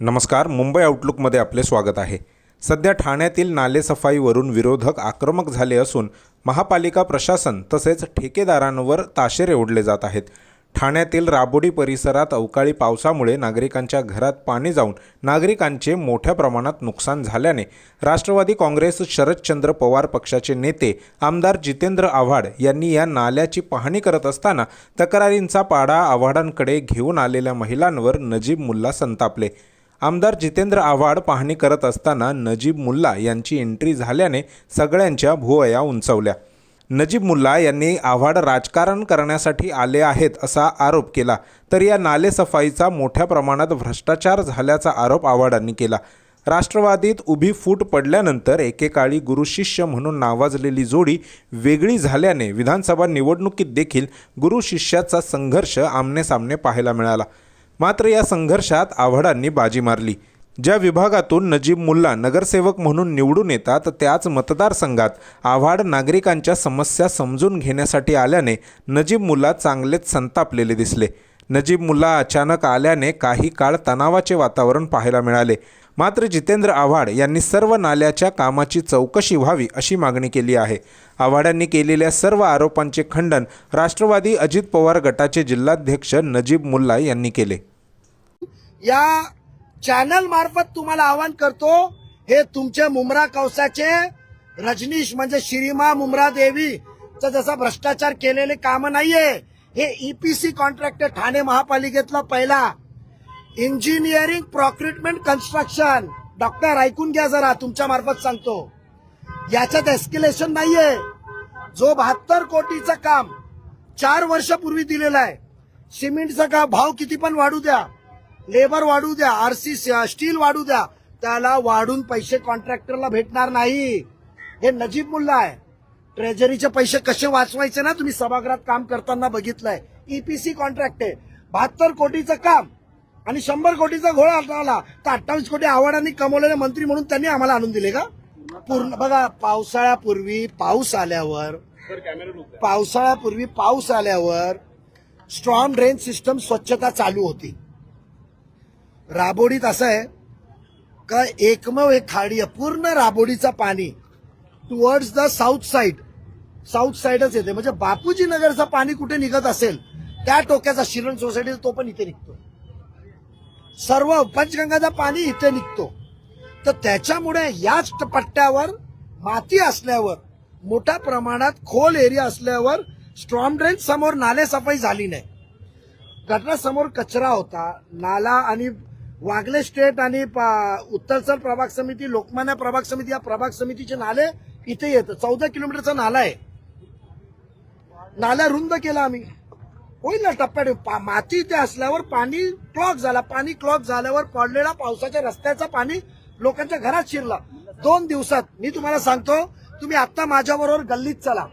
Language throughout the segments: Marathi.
नमस्कार मुंबई आउटलुकमध्ये आपले स्वागत आहे. सध्या ठाण्यातील नालेसफाईवरून विरोधक आक्रमक झाले असून महापालिका प्रशासन तसेच ठेकेदारांवर ताशेरे ओढले जात आहेत. ठाण्यातील राबोडी परिसरात अवकाळी पावसामुळे नागरिकांच्या घरात पाणी जाऊन नागरिकांचे मोठ्या प्रमाणात नुकसान झाल्याने राष्ट्रवादी काँग्रेस शरदचंद्र पवार पक्षाचे नेते आमदार जितेंद्र आव्हाड यांनी या नाल्याची पाहणी करत असताना तक्रारींचा पाडा आव्हाडांकडे घेऊन आलेल्या महिलांवर नजीब मुल्ला संतापले. आमदार जितेंद्र आव्हाड पाहणी करत असताना नजीब मुल्ला यांची एंट्री झाल्याने सगळ्यांच्या भुवया उंचवल्या. नजीब मुल्ला यांनी आव्हाड राजकारण करण्यासाठी आले आहेत असा आरोप केला तर या नालेसफाईचा मोठ्या प्रमाणात भ्रष्टाचार झाल्याचा आरोप आव्हाडांनी केला. राष्ट्रवादीत उभी फूट पडल्यानंतर एकेकाळी गुरुशिष्य म्हणून नावाजलेली जोडी वेगळी झाल्याने विधानसभा निवडणुकीत देखील गुरुशिष्याचा संघर्ष आमनेसामने पाहायला मिळाला. मात्र या संघर्षात आव्हाडांनी बाजी मारली. ज्या विभागातून नजीब मुल्ला नगरसेवक म्हणून निवडून येतात त्याच मतदारसंघात आव्हाड नागरिकांच्या समस्या समजून घेण्यासाठी आल्याने नजीब मुल्ला चांगलेच संतापलेले दिसले. नजीब मुल्ला अचानक आल्याने काही काळ तणावाचे वातावरण पाहायला मिळाले. मात्र जितेंद्र आव्हाड यांनी सर्व नाल्याच्या कामाची चौकशी व्हावी अशी मागणी केली आहे. आव्हाडांनी केलेल्या सर्व आरोपांचे खंडन राष्ट्रवादी अजित पवार गटाचे जिल्हाध्यक्ष नजीब मुल्ला यांनी केले. या चॅनल मार्फत तुम्हाला आवाहन करतो हे तुमचे मुमरा कवसाचे रजनीश म्हणजे श्रीमा मुमरा देवी जसा भ्रष्टाचार केलेले काम नाहीये हे ईपीसी कॉन्ट्रॅक्टर ठाणे महापालिकेतला पहिला इंजिनिअरिंग प्रॉक्रिटमेंट कन्स्ट्रक्शन डॉक्टर ऐकून घ्या जरा तुमच्या मार्फत सांगतो. याच्यात एस्किलेशन नाहीये. जो बहात्तर कोटीचं काम चार वर्षापूर्वी दिलेलं आहे. सिमेंटचा काम भाव किती पण वाढू द्या. लेबर वाढू द्या आरसी स्टील वाढू द्या. त्याला वाढून पैसे कॉन्ट्रॅक्टरला भेटणार नाही. हे नजीब मुल्ला आहे. ट्रेझरीचे पैसे कसे वाचवायचे ना तुम्ही सभागृहात काम करताना बघितलंय. ईपीसी कॉन्ट्रॅक्ट आहे. बहात्तर कोटीचं काम आणि शंभर कोटीचा घोळा आला. तर अठ्ठावीस कोटी आव्हाडांनी कमवलेले मंत्री म्हणून त्यांनी आम्हाला आणून दिले का? पूर्ण बघा पावसाळ्यापूर्वी पाऊस आल्यावर पावसाळ्यापूर्वी पाऊस आल्यावर स्ट्रॉंग ड्रेन सिस्टम स्वच्छता चालू होती. राबोडीत असं आहे का एकमेव एक खाडी आहे. पूर्ण राबोडीचा पाणी towards the south side south साईडच येते. म्हणजे बापूजी नगरचं पाणी कुठे निघत असेल त्या टोक्याचा शिरण सोसायटीचा तो पण इथे निघतो सर्व पंचगंगाचं पाणी इथे निघतो. तर त्याच्यामुळे याच पट्ट्यावर माती असल्यावर मोठ्या प्रमाणात खोल एरिया असल्यावर स्ट्रॉम ड्रेन समोर नाले सफाई झाली नाही. घटनासमोर कचरा होता. नाला आणि वागले स्टेट आणि प- प्रभाग समिती लोकमान्य प्रभाग समिती या प्रभाग समितीचे नाले इथे येतं. चौदा किलोमीटरचा नाला आहे. नाला रुंद केला आम्ही. होईल ना टप्प्यात पा- माती इथे असल्यावर पाणी क्लॉक झाला. पाणी क्लॉक झाल्यावर पडलेला पावसाच्या रस्त्याचं पाणी लोकांच्या घरात शिरला. दोन दिवसात मी तुम्हाला सांगतो तुम्ही आता माझ्याबरोबर गल्लीत चला.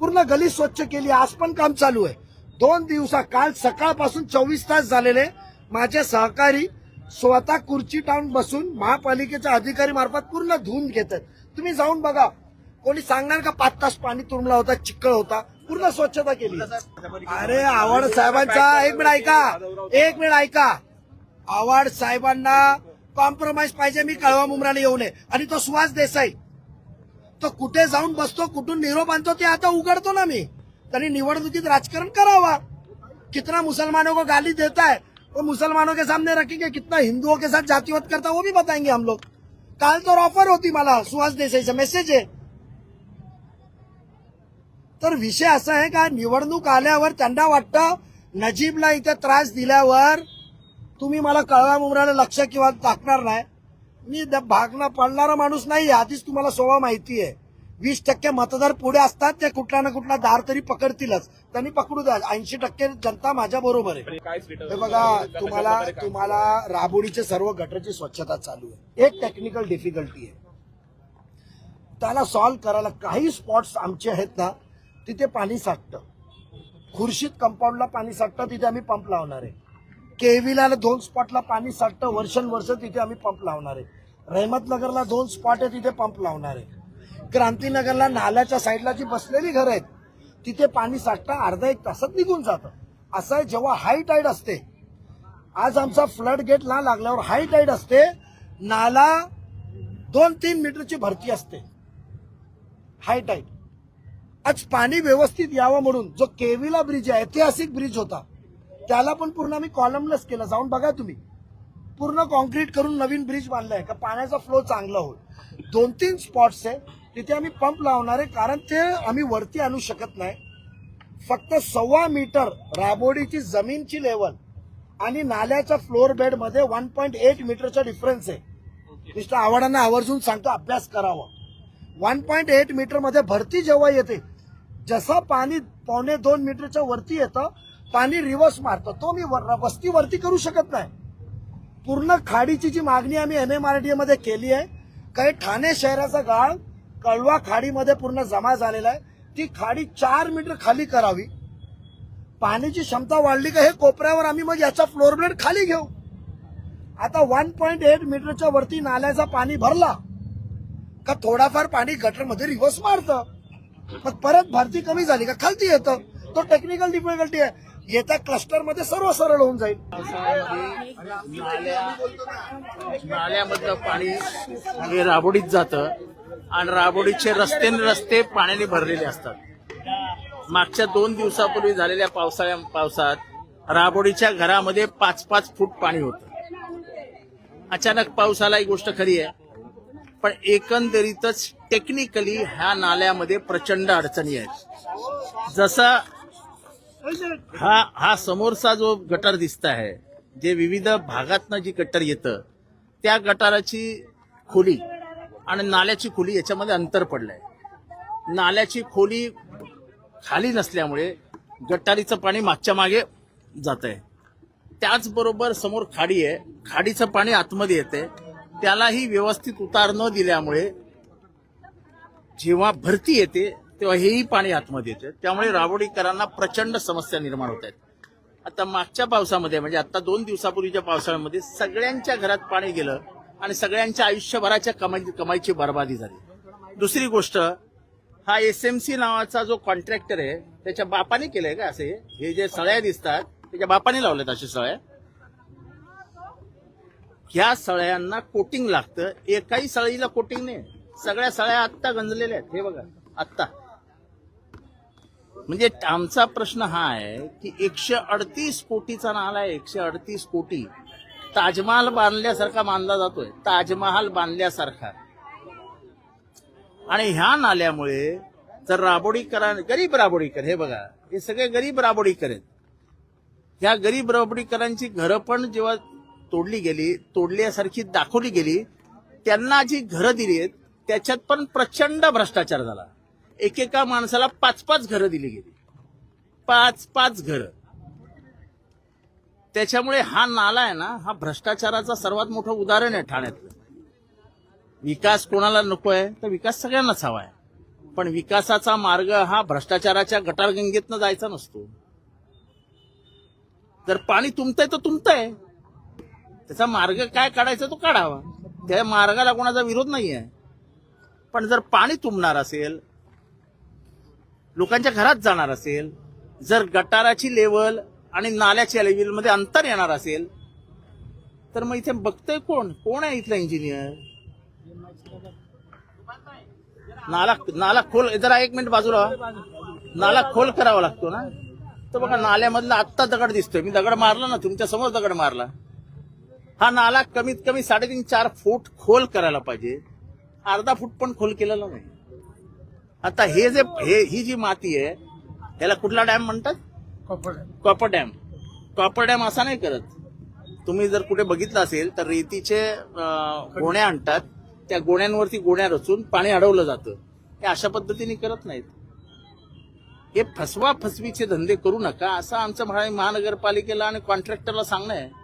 पूर्ण गली स्वच्छ केली. आज पण काम चालू आहे. दोन दिवसा काल सकाळपासून चोवीस तास झालेले माझे सहकारी स्वतः खुर्ची टाऊन बसून महापालिकेच्या अधिकारी मार्फत पूर्ण धुवून घेत तुम्ही जाऊन बघा. कोणी सांगणार का पाच तास पाणी तुंबला होता चिक्कळ होता? पूर्ण स्वच्छता केली. अरे आव्हाड साहेबांचा एक मिनिट ऐका. एक मिनिट ऐका. आव्हाड साहेबांना कॉम्प्रोमाइज पाहिजे मी कळवा मुमराला येऊ नये. आणि तो सुहास देसाई. तो कुठे जाऊन बसतो कुठून निरोप आणतो ते आता उघडतो ना मी. त्यांनी निवडणुकीत राजकारण करावा. कितना मुसलमानों को गाली देता है वो मुसलमानों के सामने रखेंगे कितना हिंदुओं के साथ जातिवत करता है वो भी बताएंगे हम लोग. काल तर ऑफर होती मला सुहास देसाईचा मेसेज आहे. तर विषय असा आहे का निवडणूक आल्यावर त्यांना वाटतं नजीबला इथे त्रास दिल्यावर तुम्ही मला कळवा मुमऱ्याला लक्ष किंवा टाकणार नाही. मी द- भागना पडणारा माणूस नाही आधीच तुम्हाला सोवा माहिती आहे. वीस टक्के मतदार पुढे असतात ते कुठला ना कुठला दार तरी पकडतीलच. त्यांनी पकडू द्या ऐंशी टक्के जनता माझ्या बरोबर आहे. हे बघा तुम्हाला तुम्हाला राबोडीचे सर्व गटरची स्वच्छता चालू आहे. एक टेक्निकल डिफिकल्टी आहे. त्याला सॉल्व्ह करायला काही स्पॉट्स आमचे आहेत ना तिथे पाणी साठतं. खुर्शीत कंपाऊंडला पाणी साठतं तिथे आम्ही पंप लावणार आहे. केवीला दोन स्पॉटला पाणी साठतं वर्षानुवर्ष तिथे आम्ही पंप लावणार आहे. रहमतनगरला दोन स्पॉट आहे तिथे पंप लावणार आहे. क्रांतीनगरला नाल्याच्या साईडला जी बसलेली घरं आहेत तिथे पाणी साठतं अर्धा एक तासात निघून जातं. असं आहे जेव्हा हाय टाईड असते आज आमचा फ्लड गेटला लागल्यावर हाय टाईड असते नाला दोन तीन मीटरची भरती असते. हाय टाईड आज पाणी व्यवस्थित यावं म्हणून जो केविला ब्रिज आहे ऐतिहासिक ब्रिज होता त्याला पण पूर्ण आम्ही कॉलमलेस केलं. जाऊन बघा तुम्ही. पूर्ण कॉन्क्रीट करून नवीन ब्रिज बांधलाय का पाण्याचा फ्लो चांगला होईल. दोन तीन स्पॉट्स आहे तिथे आम्ही पंप लावणार आहे कारण ते आम्ही वरती आणू शकत नाही. फक्त सव्वा मीटर राबोडीची जमीनची लेवल आणि नाल्याच्या फ्लोअर बेडमध्ये वन पॉईंट एट मीटरचा डिफरन्स आहे. मिस्टर आव्हाडांना आवर्जून सांगतो अभ्यास करावा. वन पॉईंट एट मीटरमध्ये भरती जेव्हा येते जसं पाणी पावणे दोन मीटरच्या वरती येतं पाणी रिव्हर्स मारतं. तो मी वस्तीवरती करू शकत नाही. पूर्ण खाडीची जी मागणी आम्ही एम एम आर डी मध्ये केली आहे काही ठाणे शहराचा गाळ कळवा खाडीमध्ये पूर्ण जमा झालेला आहे. ती खाडी चार मीटर खाली करावी. पाण्याची क्षमता वाढली का हे कोपऱ्यावर आम्ही मग याचा फ्लोर ब्लेड खाली घेऊ. आता वन पॉईंट एट मीटरच्या वरती नाल्याचा पाणी भरला. तर थोडाफार पाणी गटरमध्ये रिव्हर्स मारतं? मग परत भरती कमी झाली का खालती येतं? तो टेक्निकल डिफिकल्टी आहे. येत्या क्लस्टरमध्ये सर्व सरळ होऊन जाईल. नाल्यामधलं पाणी राबोडीत जातं आणि राबोडीचे रस्ते रस्ते पाण्याने भरलेले असतात. मागच्या दोन दिवसापूर्वी झालेल्या पावसाळ्या पावसात राबोडीच्या घरामध्ये पाच पाच फूट पाणी होतं. अचानक पाऊस आला ही गोष्ट खरी आहे. पण एकंदरीतच टेक्निकली ह्या नाल्यामध्ये प्रचंड अडचणी आहेत. जसा हा हा समोरचा जो गटार दिसत आहे जे विविध भागातनं जी गटार येतं त्या गटाराची खोली आणि नाल्याची खोली याच्यामध्ये अंतर पडलंय. नाल्याची खोली खाली नसल्यामुळे गटारीचं पाणी मागच्या मागे जात आहे त्याचबरोबर समोर खाडी आहे. खाडीचं पाणी आतमध्ये येते त्यालाही व्यवस्थित उतार न दिल्यामुळे जेव्हा भरती येते तेव्हा हेही पाणी आतमध्ये येते. त्यामुळे राबोडीकरांना प्रचंड समस्या निर्माण होत आहेत. आता मागच्या पावसामध्ये म्हणजे आता दोन दिवसापूर्वीच्या पावसाळ्यामध्ये सगळ्यांच्या घरात पाणी गेलं आणि सगळ्यांच्या आयुष्यभराच्या कमाई कमाईची बर्बादी झाली. दुसरी गोष्ट हा एस एम सी नावाचा जो कॉन्ट्रॅक्टर आहे त्याच्या बापाने केलंय का असे? हे जे सळ्या दिसतात त्याच्या बापाने लावलेत असे सळ्या. ह्या सळ्यांना कोटिंग लागतं. एकाही सळीला कोटिंग नाही. सगळ्या सळ्या आत्ता गंजलेल्या आहेत. हे बघा. आत्ता. म्हणजे आमचा प्रश्न हा आहे की एकशे अडतीस कोटीचा नाला आहे. एकशे अडतीस कोटी. ताजमहाल बांधल्यासारखा मानला जातोय. ताजमहाल बांधल्यासारखा. आणि ह्या नाल्यामुळे जर राबोडीकरां गरीब राबोडीकर हे बघा हे सगळे गरीब राबोडीकर आहेत. ह्या गरीब राबोडीकरांची घरं पण जेव्हा तोडली गेली तोडल्यासारखी दाखवली गेली त्यांना जी घरं दिली आहेत त्याच्यात पण प्रचंड भ्रष्टाचार झाला. एकेका माणसाला पाच पाच घरं दिली गेली. पाच पाच घरं. त्याच्यामुळे हा नाला आहे ना हा भ्रष्टाचाराचा सर्वात मोठं उदाहरण आहे ठाण्यातलं. विकास कोणाला नको आहे तर विकास सगळ्यांनाच हवा आहे. पण विकासाचा मार्ग हा भ्रष्टाचाराच्या गटारगंगेतनं जायचा नसतो. जर पाणी तुमतंय तर तुमतंय. त्याचा मार्ग काय काढायचा तो काढावा. त्या मार्गाला कोणाचा विरोध नाही आहे पण जर पाणी तुंबणार असेल लोकांच्या घरात जाणार असेल जर गटाराची लेवल आणि नाल्याच्या लेवलमध्ये अंतर येणार असेल तर मग इथे बघतोय कोण? कोण आहे इथला इंजिनियर नाला नाला खोल जरा एक मिनिट बाजूला. नाला खोल करावा लागतो ना? तर बघा नाल्यामधला आत्ता दगड दिसतोय. मी दगड मारला ना तुमच्यासमोर दगड मारला. हा नाला कमीत कमी साडेतीन चार फूट खोल करायला पाहिजे. अर्धा फूट पण खोल केलेला नाही. आता हे जे हे ही जी माती आहे याला कुठला डॅम म्हणतात? Copper dam. Copper dam. असा नाही करत. तुम्ही जर कुठे बघितलं असेल तर रेतीचे गोण्या आणतात. त्या गोण्यांवरती गोण्या रचून पाणी अडवलं जातं. हे अशा पद्धतीने करत नाहीत. हे फसवा फसवीचे धंदे करू नका असं आमचं महा- महानगरपालिकेला आणि कॉन्ट्रॅक्टरला सांगणं आहे.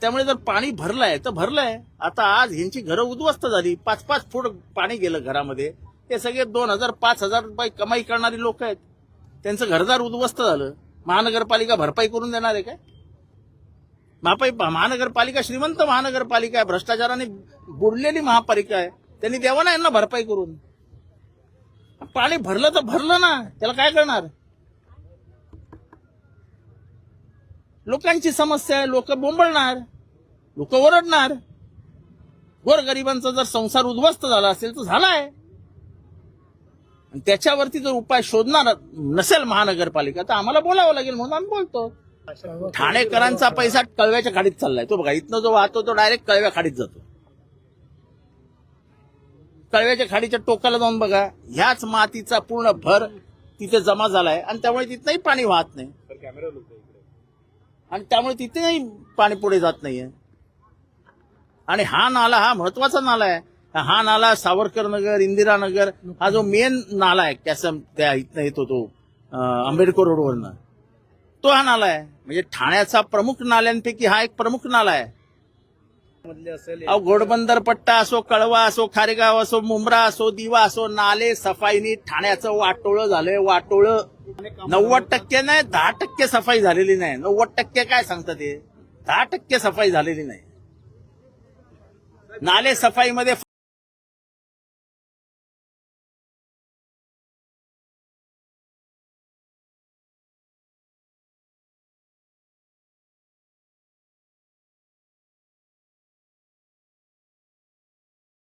त्यामुळे जर पाणी भरलंय तर भरलंय. आता आज ह्यांची घरं उद्ध्वस्त झाली. पाच पाच फूट पाणी गेलं घरामध्ये. हे सगळे दोन हजार पाच हजार रुपये कमाई करणारी लोक आहेत. त्यांचं घरदार उद्ध्वस्त झालं. महानगरपालिका भरपाई करून देणार आहे काय? महापाई महानगरपालिका श्रीमंत महानगरपालिका आहे. भ्रष्टाचाराने बुडलेली महापालिका आहे. त्यांनी द्यावं ना यांना भरपाई करून. पाणी भरलं तर भरलं ना. त्याला काय करणार? लोकांची समस्या आहे लोक बोंबळणार लोक ओरडणार. गोरगरिबांचा जर संसार उद्ध्वस्त झाला असेल तर झालाय. आणि त्याच्यावरती जर उपाय शोधणार नसेल महानगरपालिका तर आम्हाला बोलावं लागेल म्हणून आम्ही बोलतो. ठाणेकरांचा पैसा कळव्याच्या खाडीत चाललाय. तो बघा इथनं जो वाहतो तो डायरेक्ट कळव्या खाडीत जातो. कळव्याच्या खाडीच्या टोकाला जाऊन बघा ह्याच मातीचा पूर्ण भर तिथे जमा झालाय आणि त्यामुळे तिथनंही पाणी वाहत नाही. आणि त्यामुळे तिथेही पाणी पुढे जात नाहीये. आणि हा नाला हा महत्त्वाचा नाला आहे. हा नाला सावरकर नगर इंदिरानगर हा जो मेन नाला आहे कॅसम त्या इथनं येतो तो आंबेडकर रोडवरनं. तो हा नाला आहे. म्हणजे ठाण्याचा प्रमुख नाल्यांपैकी हा एक प्रमुख नाला आहे. अहो घोडबंदर पट्टा असो कळवा असो खारेगाव असो मुंब्रा असो दिवा असो नाले सफाईनी ठाण्याचं वाटोळं झालंय वाटोळं. नव्वद टक्के नाही दहा टक्के सफाई झालेली नाही. नव्वद टक्के काय सांगतात ते? दहा टक्के सफाई झालेली नाही. नाले सफाईमध्ये